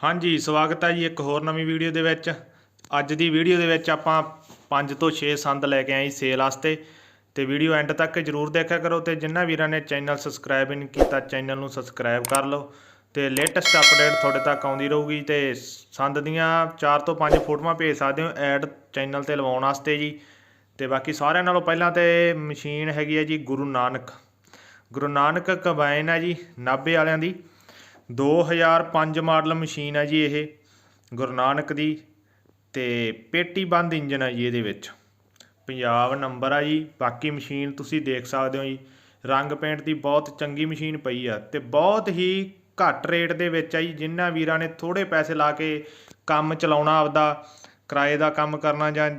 ਹਾਂਜੀ, ਸਵਾਗਤ ਹੈ ਜੀ ਇੱਕ ਹੋਰ ਨਵੀਂ ਵੀਡੀਓ ਦੇ ਵਿੱਚ। ਅੱਜ ਦੀ ਵੀਡੀਓ ਦੇ ਵਿੱਚ ਆਪਾਂ 5 ਤੋਂ 6 ਸੰਦ ਲੈ ਕੇ ਆਏ ਜੀ ਸੇਲ ਵਾਸਤੇ। ਤੇ ਵੀਡੀਓ ਐਂਡ ਤੱਕ ਜਰੂਰ ਦੇਖਿਆ ਕਰੋ ਤੇ ਜਿਨ੍ਹਾਂ ਵੀਰਾਂ ਨੇ ਚੈਨਲ ਸਬਸਕ੍ਰਾਈਬ ਨਹੀਂ ਕੀਤਾ, ਚੈਨਲ ਨੂੰ ਸਬਸਕ੍ਰਾਈਬ ਕਰ ਲਓ। ਤੇ ਲੇਟੈਸਟ ਅਪਡੇਟ ਤੁਹਾਡੇ ਤੱਕ ਆਉਂਦੀ ਰਹੂਗੀ ਤੇ ਸੰਦ ਦੀਆਂ 4 ਤੋਂ 5 ਫੋਟੋਆਂ ਭੇਜ ਸਕਦੇ ਹੋ ਐਡ ਚੈਨਲ ਤੇ ਲਵਾਉਣ ਵਾਸਤੇ ਜੀ। ਤੇ ਬਾਕੀ ਸਾਰਿਆਂ ਨਾਲੋਂ ਪਹਿਲਾਂ ਤੇ ਮਸ਼ੀਨ ਹੈਗੀ ਹੈ ਜੀ ਗੁਰੂ ਨਾਨਕ। ਗੁਰੂ ਨਾਨਕ ਕੰਬਾਈਨ ਹੈ ਜੀ, ਨਾਭੇ ਵਾਲਿਆਂ ਦੀ। 2005 ਮਾਡਲ ਮਸ਼ੀਨ ਹੈ ਜੀ ਇਹ, ਗੁਰੂ ਨਾਨਕ ਦੀ ਤੇ ਪੇਟੀ ਬੰਦ ਇੰਜਨ ਹੈ ਜੀ ਇਹਦੇ ਵਿੱਚ। ਪੰਜਾਬ ਨੰਬਰ ਆ ਜੀ, ਬਾਕੀ ਮਸ਼ੀਨ ਤੁਸੀਂ ਦੇਖ ਸਕਦੇ ਹੋ ਜੀ। ਰੰਗ ਪੇਂਟ ਦੀ ਬਹੁਤ ਚੰਗੀ ਮਸ਼ੀਨ ਪਈ ਆ ਤੇ ਬਹੁਤ ਹੀ ਘੱਟ ਰੇਟ ਦੇ ਵਿੱਚ ਆ ਜੀ ਜਿਨ੍ਹਾਂ ਵੀਰਾਂ ਨੇ ਥੋੜੇ ਪੈਸੇ ਲਾ ਕੇ ਕੰਮ ਚਲਾਉਣਾ ਆਪਦਾ, ਕਿਰਾਏ ਦਾ ਕੰਮ ਕਰਨਾ ਜਾਂ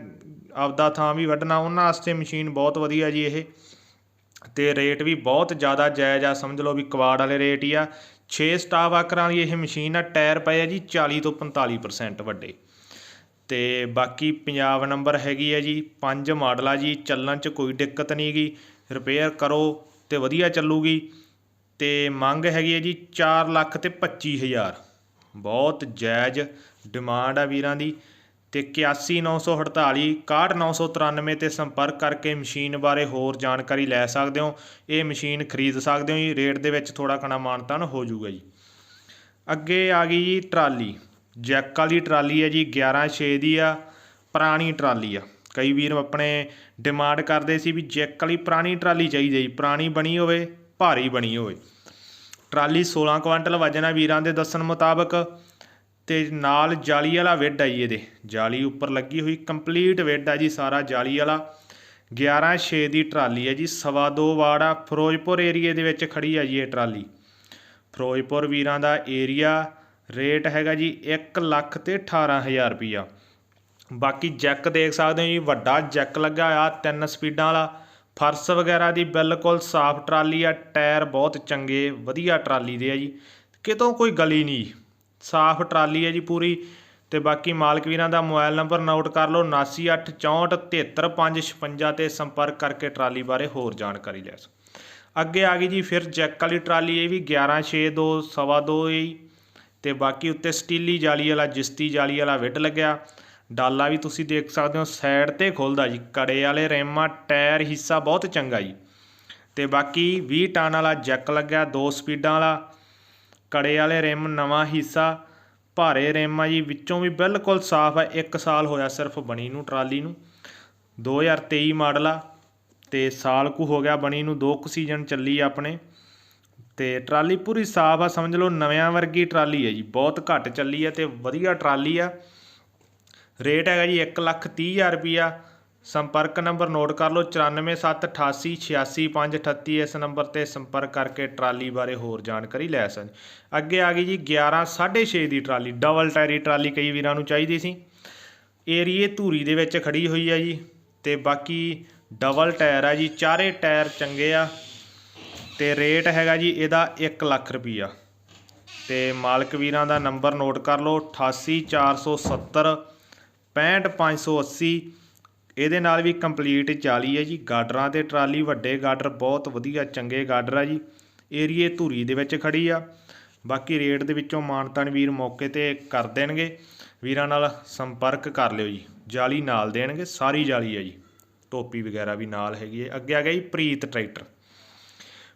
ਆਪਦਾ ਥਾਂ ਵੀ ਵੱਢਣਾ, ਉਹਨਾਂ ਵਾਸਤੇ ਮਸ਼ੀਨ ਬਹੁਤ ਵਧੀਆ ਜੀ ਇਹ। ਤੇ ਰੇਟ ਵੀ ਬਹੁਤ ਜ਼ਿਆਦਾ ਜਾਇਜ਼ ਆ, ਸਮਝ ਲਓ ਵੀ ਕਵਾੜ ਵਾਲੇ ਰੇਟ ਹੀ ਆ। 6 ਸਟਾਫ ਆਕਰਾਂ ਵਾਲੀ ਇਹ ਮਸ਼ੀਨ ਆ, ਟਾਇਰ ਪਏ ਆ ਜੀ 40 ਤੋਂ 45% ਵੱਡੇ। ਤੇ ਬਾਕੀ ਪੰਜਾਬ ਨੰਬਰ ਹੈਗੀ ਆ ਜੀ 5 ਮਾਡਲ ਆ ਜੀ, ਚੱਲਣ 'ਚ ਕੋਈ ਦਿੱਕਤ ਨਹੀਂ ਗੀ ਰਿਪੇਅਰ ਕਰੋ ਤੇ ਵਧੀਆ ਚੱਲੂਗੀ। ਤੇ ਮੰਗ ਹੈਗੀ ਹੈ ਜੀ 4 ਲੱਖ ਤੇ 25000 ਬਹੁਤ ਜਾਇਜ਼ ਡਿਮਾਂਡ ਆ ਵੀਰਾਂ ਦੀ। ਤੇ 81948 61993 ਤੇ ਸੰਪਰਕ ਕਰਕੇ ਮਸ਼ੀਨ ਬਾਰੇ ਹੋਰ ਜਾਣਕਾਰੀ ਲੈ ਸਕਦੇ ਹੋ। ਇਹ ਮਸ਼ੀਨ ਖਰੀਦ ਸਕਦੇ ਹੋ ਜੀ। ਰੇਟ ਦੇ ਵਿੱਚ ਥੋੜਾ ਘਣਾ ਮਾਨਤਾਨ ਹੋ ਜਾਊਗਾ ਜੀ। ਅੱਗੇ ਆ ਗਈ ਜੀ ਟਰਾਲੀ। ਜੈਕ ਵਾਲੀ ਟਰਾਲੀ ਹੈ ਜੀ 116 ਦੀ ਆ, ਪੁਰਾਣੀ ਟਰਾਲੀ ਆ। ਕਈ ਵੀਰ ਆਪਣੇ ਡਿਮਾਂਡ ਕਰਦੇ ਸੀ ਵੀ ਜੈਕ ਵਾਲੀ ਪੁਰਾਣੀ ਟਰਾਲੀ ਚਾਹੀਦੀ ਜੀ। ਪੁਰਾਣੀ ਬਣੀ ਹੋਵੇ, ਭਾਰੀ ਬਣੀ ਹੋਵੇ। ਟਰਾਲੀ 16 ਕੁਆਂਟਲ ਵਜਨ ਆ ਵੀਰਾਂ ਦੇ ਦੱਸਣ ਮੁਤਾਬਕ। ਤੇ ਨਾਲ ਜਾਲੀ ਵਾਲਾ ਵਿੱਡ ਆ ਜੀ ਇਹਦੇ। ਜਾਲੀ ਉੱਪਰ ਲੱਗੀ ਹੋਈ ਕੰਪਲੀਟ ਵਿੱਡ ਆ ਜੀ ਸਾਰਾ ਜਾਲੀ ਵਾਲਾ। 11 6 ਦੀ ਟਰਾਲੀ ਹੈ ਜੀ। ਸਵਾ ਦੋ ਵਾੜ ਆ। ਫਿਰੋਜ਼ਪੁਰ ਏਰੀਏ ਦੇ ਵਿੱਚ ਖੜੀ ਆ ਜੀ ਇਹ ਟਰਾਲੀ। ਫਿਰੋਜ਼ਪੁਰ ਵੀਰਾਂ ਦਾ ਏਰੀਆ ਰੇਟ ਹੈਗਾ ਜੀ 1 ਲੱਖ ਤੇ 18000 ਰੁਪਈਆ। ਬਾਕੀ ਜੈਕ ਦੇਖ ਸਕਦੇ ਹੋ ਜੀ, ਵੱਡਾ ਜੈਕ ਲੱਗਾ ਆ, ਤਿੰਨ ਸਪੀਡਾਂ ਵਾਲਾ। ਫਰਸ਼ ਵਗੈਰਾ ਦੀ ਬਿਲਕੁਲ ਸਾਫ਼ ਟਰਾਲੀ ਆ। ਟਾਇਰ ਬਹੁਤ ਚੰਗੇ, ਵਧੀਆ ਟਰਾਲੀ ਦੇ ਆ ਜੀ। ਕਿਤੋਂ ਕੋਈ ਗਲੀ ਨਹੀਂ। ਸਾਫ਼ ਟਰਾਲੀ ਹੈ ਜੀ ਪੂਰੀ ਤੇ ਬਾਕੀ ਮਾਲਕ ਵੀਰਾਂ ਦਾ ਮੋਬਾਈਲ ਨੰਬਰ ਨੋਟ ਕਰ ਲਓ 7964473556 ਤੇ ਸੰਪਰਕ ਕਰਕੇ ਟਰਾਲੀ ਬਾਰੇ ਹੋਰ ਜਾਣਕਾਰੀ ਲੈ ਸਕੋ। ਅੱਗੇ ਆ ਗਈ ਜੀ ਫਿਰ ਜੈਕ ਵਾਲੀ ਟਰਾਲੀ, ਇਹ ਵੀ 1162 ਸਵਾ ਦੋ ਹੈ। ਜੀ ਤੇ ਬਾਕੀ ਉੱਤੇ ਸਟੀਲੀ ਜਾਲੀ ਵਾਲਾ, ਜਿਸਤੀ ਜਾਲੀ ਵਾਲਾ ਵਿੱਡ ਲੱਗਿਆ। ਡਾਲਾ ਵੀ ਤੁਸੀਂ ਦੇਖ ਸਕਦੇ ਹੋ, ਸਾਈਡ ਤੇ ਖੁੱਲਦਾ ਜੀ। ਕੜੇ ਵਾਲੇ ਰੇਮਾ, ਟਾਇਰ ਹਿੱਸਾ ਬਹੁਤ ਚੰਗਾ ਜੀ। ਤੇ ਬਾਕੀ 20 ਟਨ ਵਾਲਾ ਜੈਕ ਲੱਗਿਆ, ਦੋ ਸਪੀਡਾਂ ਵਾਲਾ। ਕੜੇ ਵਾਲੇ ਰਿਮ, ਨਵਾਂ ਹਿੱਸਾ, ਭਾਰੇ ਰਿਮ ਆ ਜੀ, ਵਿੱਚੋਂ ਵੀ ਬਿਲਕੁਲ ਸਾਫ਼ ਆ 1 ਸਾਲ ਹੋਇਆ ਸਿਰਫ ਬਣੀ ਨੂੰ, ਟਰਾਲੀ ਨੂੰ। 2023 ਮਾਡਲ ਆ, ਤੇ ਸਾਲ ਕੁ ਹੋ ਗਿਆ ਬਣੀ ਨੂੰ, ਦੋ ਕੁ ਸੀਜ਼ਨ ਚੱਲੀ ਆਪਣੇ। ਤੇ ਟਰਾਲੀ ਪੂਰੀ ਸਾਫ਼ ਆ, ਸਮਝ ਲਓ ਨਵਿਆਂ ਵਰਗੀ ਟਰਾਲੀ ਹੈ ਜੀ, ਬਹੁਤ ਘੱਟ ਚੱਲੀ ਆ ਤੇ ਵਧੀਆ ਟਰਾਲੀ ਆ। ਰੇਟ ਹੈਗਾ ਜੀ 1 ਲੱਖ ਤੀਹ ਹਜ਼ਾਰ ਰੁਪਈਆ। ਸੰਪਰਕ ਨੰਬਰ ਨੋਟ ਕਰ ਲਓ 9478886538 ਇਸ ਨੰਬਰ ਤੇ ਸੰਪਰਕ ਕਰਕੇ ਟਰਾਲੀ ਬਾਰੇ ਹੋਰ ਜਾਣਕਾਰੀ ਲੈ ਸਕਦੇ ਅੱਗੇ ਆ ਗਈ ਜੀ 11 6.5 ਦੀ ਟਰਾਲੀ, ਡਬਲ ਟਾਇਰੀ ਟਰਾਲੀ ਕਈ ਵੀਰਾਂ ਨੂੰ ਚਾਹੀਦੀ ਸੀ। ਏਰੀਏ ਧੂਰੀ ਦੇ ਵਿੱਚ ਖੜੀ ਹੋਈ ਆ ਜੀ, ਤੇ ਬਾਕੀ ਡਬਲ ਟਾਇਰ ਆ ਜੀ, ਚਾਰੇ ਟਾਇਰ ਚੰਗੇ ਆ, ਤੇ ਰੇਟ ਹੈਗਾ ਜੀ, ਇਹਦਾ 1 ਲੱਖ ਰੁਪਈਆ। ਤੇ ਮਾਲਕ ਵੀਰਾਂ ਦਾ ਨੰਬਰ ਨੋਟ ਕਰ ਲਓ 88470 65580 ਇਹਦੇ ਨਾਲ ਵੀ ਕੰਪਲੀਟ ਜਾਲੀ ਹੈ ਜੀ। ਗਾਡਰਾਂ ਤੇ ਟਰਾਲੀ, ਵੱਡੇ ਗਾਡਰ ਬਹੁਤ ਵਧੀਆ, ਚੰਗੇ ਗਾਡਰ ਆ ਜੀ। ਏਰੀਏ ਧੂਰੀ ਦੇ ਵਿੱਚ ਖੜੀ ਆ। ਬਾਕੀ ਰੇਟ ਦੇ ਵਿੱਚੋਂ ਮਾਨਤਾਨ ਵੀਰ ਮੌਕੇ ਤੇ ਕਰ ਦੇਣਗੇ। ਵੀਰਾਂ ਨਾਲ ਸੰਪਰਕ ਕਰ ਲਿਓ ਜੀ। ਜਾਲੀ ਨਾਲ ਦੇਣਗੇ, ਸਾਰੀ ਜਾਲੀ ਆ ਜੀ। ਟੋਪੀ ਵਗੈਰਾ ਵੀ ਨਾਲ ਹੈਗੀ ਹੈ। ਅੱਗੇ ਆ ਗਿਆ ਜੀ ਪ੍ਰੀਤ ਟਰੈਕਟਰ।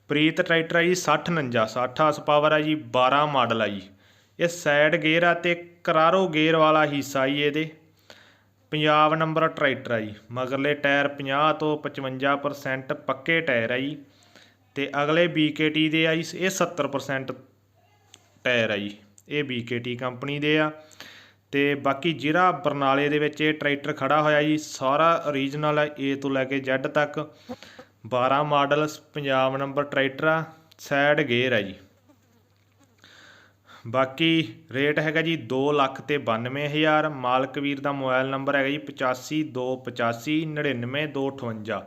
ਪ੍ਰੀਤ ਟਰੈਕਟਰ ਆ ਜੀ 6049 60 ਹਾਰਸ ਪਾਵਰ ਆ ਜੀ 12 ਮਾਡਲ ਆ ਜੀ। ਇਹ ਸਾਈਡ ਗੇਅਰ ਆ ਤੇ ਕਰਾਰੋ ਗੇਅਰ ਵਾਲਾ ਹਿੱਸਾ ਜੀ ਇਹਦੇ। ਪੰਜਾਬ ਨੰਬਰ ਟਰੈਕਟਰ ਆ ਜੀ। ਮਗਰਲੇ ਟਾਇਰ 50 ਤੋਂ 55% ਪੱਕੇ ਟਾਇਰ ਆ ਜੀ। ਤੇ ਅਗਲੇ BKT ਦੇ ਆ ਜੀ, ਇਹ 70% ਟਾਇਰ ਆ ਜੀ। ਇਹ BKT ਕੰਪਨੀ ਦੇ ਆ। ਤੇ ਬਾਕੀ ਜਿਹੜਾ ਬਰਨਾਲੇ ਦੇ ਵਿੱਚ ਇਹ ਟਰੈਕਟਰ ਖੜਾ ਹੋਇਆ ਜੀ। ਸਾਰਾ ਓਰੀਜਨਲ ਹੈ A ਤੋਂ ਲੈ ਕੇ Z ਤੱਕ। 12 ਮਾਡਲ ਪੰਜਾਬ ਨੰਬਰ ਟਰੈਕਟਰ ਆ। ਸਾਈਡ ਗੇਅਰ ਆ ਜੀ। ਬਾਕੀ ਰੇਟ ਹੈਗਾ ਜੀ 2 ਲੱਖ ਤੇ 92000 ਮਾਲਕ ਵੀਰ ਦਾ ਮੋਬਾਈਲ ਨੰਬਰ ਹੈਗਾ ਜੀ 8525 99258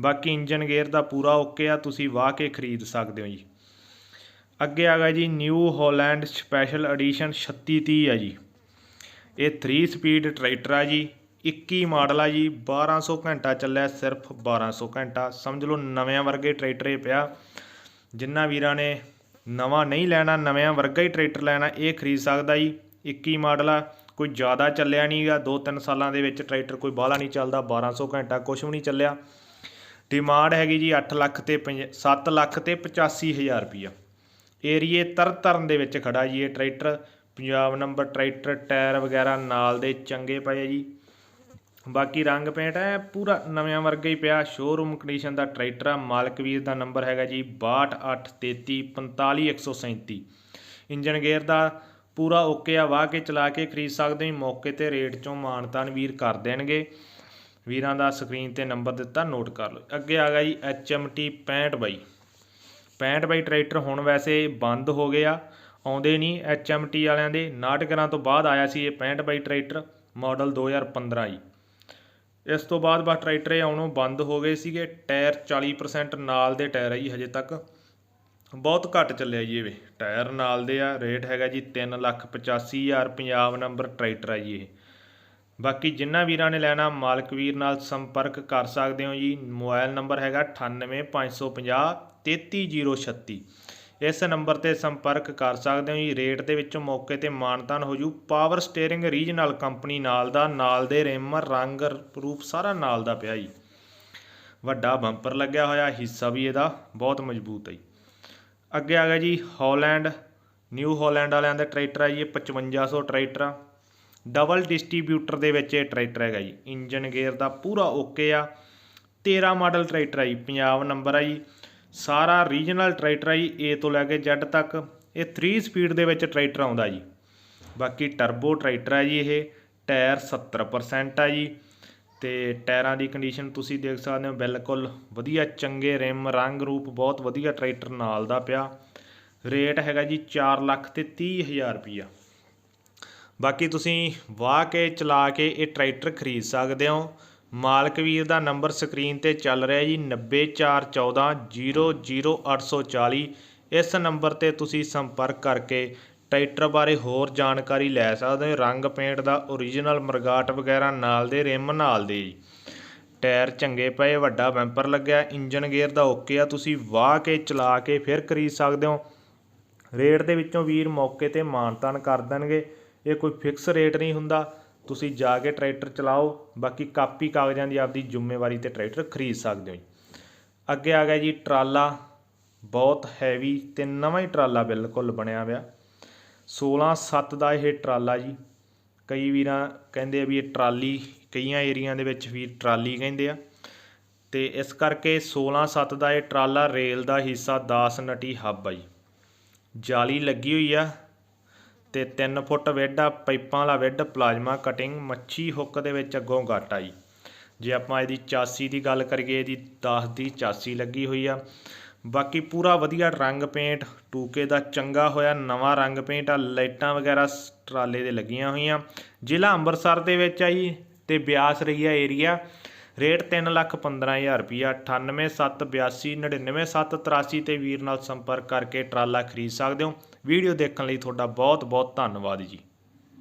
ਬਾਕੀ ਇੰਜਨ ਗੇਅਰ ਦਾ ਪੂਰਾ ਓਕੇ ਆ, ਤੁਸੀਂ ਵਾਹ ਕੇ ਖਰੀਦ ਸਕਦੇ ਹੋ ਜੀ। ਅੱਗੇ ਆ ਗਿਆ ਜੀ ਨਿਊ ਹਾਲੈਂਡ ਸਪੈਸ਼ਲ ਐਡੀਸ਼ਨ 3630 ਆ ਜੀ। ਇਹ 3 ਸਪੀਡ ਟਰੈਕਟਰ ਆ ਜੀ 21 ਮਾਡਲ ਆ ਜੀ 1200 ਘੰਟਾ ਚੱਲਿਆ, ਸਿਰਫ 1200 ਘੰਟਾ। ਸਮਝ ਲਓ ਨਵਿਆਂ ਵਰਗੇ ਟਰੈਕਟਰ ਇਹ ਪਿਆ। ਜਿਨ੍ਹਾਂ ਵੀਰਾਂ ਨੇ ਨਵਾਂ ਨਹੀਂ ਲੈਣਾ, ਨਵਿਆਂ ਵਰਗਾ ਹੀ ਟਰੈਕਟਰ ਲੈਣਾ, ਇਹ ਖਰੀਦ ਸਕਦਾ ਜੀ। 21 ਮਾਡਲ ਆ, ਕੋਈ ਜ਼ਿਆਦਾ ਚੱਲਿਆ ਨਹੀਂਗਾ 2-3 ਸਾਲਾਂ ਦੇ ਵਿੱਚ ਟਰੈਕਟਰ ਕੋਈ ਬਾਹਲਾ ਨਹੀਂ ਚੱਲਦਾ 1200 ਘੰਟਾ ਕੁਝ ਵੀ ਨਹੀਂ ਚੱਲਿਆ। ਡਿਮਾਂਡ ਹੈਗੀ ਜੀ 8 ਲੱਖ ਤੇ 7 ਲੱਖ ਤੇ 85000 ਰੁਪਈਆ। ਏਰੀਏ ਤਰਤਰਨ ਦੇ ਵਿੱਚ ਖੜਾ ਜੀ ਇਹ tractor. Punjab number tractor, tyre ਵਗੈਰਾ ਨਾਲ ਦੇ ਚੰਗੇ ਪਏ ਜੀ। ਬਾਕੀ ਰੰਗ ਪੇਂਟ ਹੈ, ਪੂਰਾ ਨਵਿਆਂ ਵਰਗਾ ਹੀ ਪਿਆ। ਸ਼ੋਰੂਮ ਕੰਡੀਸ਼ਨ ਦਾ ਟਰੈਕਟਰ ਆ, ਮਾਲਕ ਵੀਰ ਦਾ ਨੰਬਰ ਹੈਗਾ ਜੀ 6283345137 ਇੰਜਨ ਗੇਅਰ ਦਾ ਪੂਰਾ ਓਕੇ ਆ, ਵਾਹ ਕੇ ਚਲਾ ਕੇ ਖਰੀਦ ਸਕਦੇ ਹੋ। ਮੌਕੇ ਤੇ ਰੇਟ ਚੋਂ ਮਾਨਤਾਨ ਵੀਰ ਕਰ ਦੇਣਗੇ। ਵੀਰਾਂ ਦਾ ਸਕਰੀਨ ਤੇ ਨੰਬਰ ਦਿੱਤਾ ਨੋਟ ਕਰ ਲਓ। ਅੱਗੇ ਆ ਗਿਆ ਜੀ HMT 65 ਬਾਈ। 65 ਬਾਈ ਟਰੈਕਟਰ ਹੁਣ ਵੈਸੇ ਬੰਦ ਹੋ ਗਏ ਆ ਆਉਂਦੇ ਨਹੀਂ HMT ਵਾਲਿਆਂ ਦੇ। ਨਾਟਕਰਾਂ ਤੋਂ ਬਾਅਦ ਆਇਆ ਸੀ ਇਹ 65 ਬਾਈ ਟਰੈਕਟਰ ਮਾਡਲ 2015 ਜੀ। ਇਸ ਤੋਂ ਬਾਅਦ ਬਸ ਟਰੈਕਟਰ ਇਹ ਆਉਣੋਂ ਬੰਦ ਹੋ ਗਏ ਸੀਗੇ। ਟਾਇਰ 40% ਨਾਲ ਦੇ ਟਾਇਰ ਆ ਜੀ ਹਜੇ ਤੱਕ। ਬਹੁਤ ਘੱਟ ਚੱਲਿਆ ਜੀ ਇਹ ਟਾਇਰ ਨਾਲ ਦੇ ਆ, ਰੇਟ ਹੈਗਾ ਜੀ 385000 ਪੰਜਾਬ ਨੰਬਰ ਟਰੈਕਟਰ ਆ ਜੀ ਇਹ। ਬਾਕੀ ਜਿੰਨਾ ਵੀਰਾਂ ਨੇ ਲੈਣਾ, ਮਾਲਕ ਵੀਰ ਨਾਲ ਸੰਪਰਕ ਕਰ ਸਕਦੇ ਹੋ ਜੀ। ਮੋਬਾਈਲ ਨੰਬਰ ਹੈਗਾ 98550 33036 ਇਸ ਨੰਬਰ ਤੇ ਸੰਪਰਕ ਕਰ ਸਕਦੇ ਹੋ ਜੀ। ਰੇਟ ਦੇ ਵਿੱਚੋਂ ਮੌਕੇ ਤੇ ਮਾਨਤਾਨ ਹੋ ਜੂ। ਪਾਵਰ ਸਟੀਅਰਿੰਗ ਰੀਜਨਲ ਕੰਪਨੀ ਨਾਲ ਦਾ, ਨਾਲ ਦੇ ਰਿਮ, ਰੰਗ, ਰੂਪ ਸਾਰਾ ਨਾਲ ਦਾ ਪਿਆ ਜੀ। ਵੱਡਾ ਬੰਪਰ ਲੱਗਿਆ ਹੋਇਆ, ਹਿੱਸਾ ਵੀ ਇਹਦਾ ਬਹੁਤ ਮਜ਼ਬੂਤ ਹੈ ਜੀ। ਅੱਗੇ ਆ ਗਿਆ ਜੀ ਹਾਲੈਂਡ। ਨਿਊ ਹਾਲੈਂਡ ਵਾਲਿਆਂ ਦਾ ਟਰੈਕਟਰ ਹੈ ਜੀ, ਇਹ 5500 ਟਰੈਕਟਰ ਆ। ਡਬਲ ਡਿਸਟ੍ਰੀਬਿਊਟਰ ਦੇ ਵਿੱਚ ਇਹ ਟਰੈਕਟਰ ਹੈਗਾ ਜੀ। ਇੰਜਨ ਗੇਅਰ ਦਾ ਪੂਰਾ ਓਕੇ ਆ। 13 ਮਾਡਲ ਟਰੈਕਟਰ ਆ ਜੀ ਪੰਜਾਬ ਨੰਬਰ ਆ ਜੀ। ਸਾਰਾ ਰੀਜਨਲ ਟਰੈਕਟਰ ਆ ਜੀ, A ਤੋਂ ਲੈ ਕੇ Z ਤੱਕ। ਇਹ 3 ਸਪੀਡ ਦੇ ਵਿੱਚ ਟਰੈਕਟਰ ਆਉਂਦਾ ਜੀ। ਬਾਕੀ ਟਰਬੋ ਟਰੈਕਟਰ ਹੈ ਜੀ ਇਹ, ਟਾਇਰ 70% ਆ ਜੀ। ਤੇ ਟਾਇਰਾਂ ਦੀ ਕੰਡੀਸ਼ਨ ਤੁਸੀਂ ਦੇਖ ਸਕਦੇ ਹੋ, ਬਿਲਕੁਲ ਵਧੀਆ, ਚੰਗੇ ਰਿਮ, ਰੰਗ ਰੂਪ ਬਹੁਤ ਵਧੀਆ ਟਰੈਕਟਰ ਨਾਲ ਦਾ ਪਿਆ। ਰੇਟ ਹੈਗਾ ਜੀ 4 ਲੱਖ ਤੇ 30000 ਰੁਪਈਆ। ਬਾਕੀ ਤੁਸੀਂ ਵਾਹ ਕੇ ਚਲਾ ਕੇ ਇਹ ਟਰੈਕਟਰ ਖਰੀਦ ਸਕਦੇ ਹੋ। ਮਾਲਕ ਵੀਰ ਦਾ ਨੰਬਰ ਸਕਰੀਨ ਤੇ ਚੱਲ ਰਿਹਾ ਜੀ 9414000840 ਇਸ ਨੰਬਰ ਤੇ ਤੁਸੀਂ ਸੰਪਰਕ ਕਰਕੇ ਟਰੈਕਟਰ ਬਾਰੇ ਹੋਰ ਜਾਣਕਾਰੀ ਲੈ ਸਕਦੇ ਹੋ। ਰੰਗ ਪੇਂਟ ਦਾ ਓਰੀਜਨਲ ਮਰਗਾਟ ਵਗੈਰਾ ਨਾਲ ਦੇ ਰਿਮ ਨਾਲ ਦੇ ਜੀ। ਟਾਇਰ ਚੰਗੇ ਪਏ, ਵੱਡਾ ਬੈਂਪਰ ਲੱਗਿਆ, ਇੰਜਨ ਗੇਅਰ ਦਾ ਓਕੇ ਆ, ਤੁਸੀਂ ਵਾਹ ਕੇ ਚਲਾ ਕੇ ਫਿਰ ਖਰੀਦ ਸਕਦੇ ਹੋ। ਰੇਟ ਦੇ ਵਿੱਚੋਂ ਵੀਰ ਮੌਕੇ ਤੇ ਮਾਨਤਾਨ ਕਰ ਦੇਣਗੇ। ਇਹ ਕੋਈ ਫਿਕਸ ਰੇਟ ਨਹੀਂ ਹੁੰਦਾ। ਤੁਸੀਂ ਜਾ ਕੇ ਟਰੈਕਟਰ ਚਲਾਓ, ਬਾਕੀ ਕਾਪੀ ਕਾਗਜ਼ਾਂ ਦੀ ਆਪਦੀ ਜ਼ਿੰਮੇਵਾਰੀ ਤੇ ਟਰੈਕਟਰ ਖਰੀਦ ਸਕਦੇ ਹੋ ਜੀ। ਅੱਗੇ ਆ ਗਿਆ ਜੀ, ਟਰਾਲਾ, ਬਹੁਤ ਹੈਵੀ ਤੇ ਨਵਾਂ ਹੀ ਟਰਾਲਾ ਬਿਲਕੁਲ ਬਣਿਆ ਹੋਇਆ। 16 7 ਦਾ ਇਹ ਟਰਾਲਾ ਜੀ। ਕਈ ਵੀਰਾਂ ਕਹਿੰਦੇ ਆ ਵੀ ਇਹ ਟਰਾਲੀ, ਕਈਆਂ ਏਰੀਆ ਦੇ ਵਿੱਚ ਵੀ ਟਰਾਲੀ ਕਹਿੰਦੇ ਆ। ਤੇ ਇਸ ਕਰਕੇ 16 7 ਦਾ ਇਹ ਟਰਾਲਾ ਰੇਲ ਦਾ ਹਿੱਸਾ 10 ਨਟੀ ਹੱਬ ਆ ਜੀ। ਜਾਲੀ ਲੱਗੀ ਹੋਈ ਆ ਤੇ 3 ਫੁੱਟ ਵਿੱਡ ਆ, ਪਾਈਪਾਂ ਵਾਲਾ ਵਿੱਡ ਪਲਾਜ਼ਮਾ ਕਟਿੰਗ ਮੱਛੀ ਹੁੱਕ ਦੇ ਵਿੱਚ ਅੱਗੋਂ ਗੱਟ ਆ ਜੀ ਜੇ ਆਪਾਂ ਇਹਦੀ ਚਾਸੀ ਦੀ ਗੱਲ ਕਰੀਏ, ਇਹਦੀ 10 ਦੀ ਚਾਸੀ ਲੱਗੀ ਹੋਈ ਆ। ਬਾਕੀ ਪੂਰਾ ਵਧੀਆ ਰੰਗ ਪੇਂਟ ਟੂਕੇ ਦਾ ਚੰਗਾ ਹੋਇਆ, ਨਵਾਂ ਰੰਗ ਪੇਂਟ ਆ, ਲਾਈਟਾਂ ਵਗੈਰਾ ਸ- ਟਰਾਲੇ ਦੇ ਲੱਗੀਆਂ ਹੋਈਆਂ। ਜ਼ਿਲ੍ਹਾ ਅੰਮ੍ਰਿਤਸਰ ਦੇ ਵਿੱਚ ਆ ਜੀ, ਤੇ ਬਿਆਸ ਰਹੀਆ ਏਰੀਆ ਰੇਟ 315000 ਰੁਪਿਆ 9872899783 ਤੇ ਵੀਰ ਨਾਲ ਸੰਪਰਕ ਕਰਕੇ ਟਰਾਲਾ ਖਰੀਦ ਸਕਦੇ ਹੋ। ਵੀਡੀਓ ਦੇਖਣ ਲਈ ਤੁਹਾਡਾ ਬਹੁਤ ਬਹੁਤ ਧੰਨਵਾਦ ਜੀ।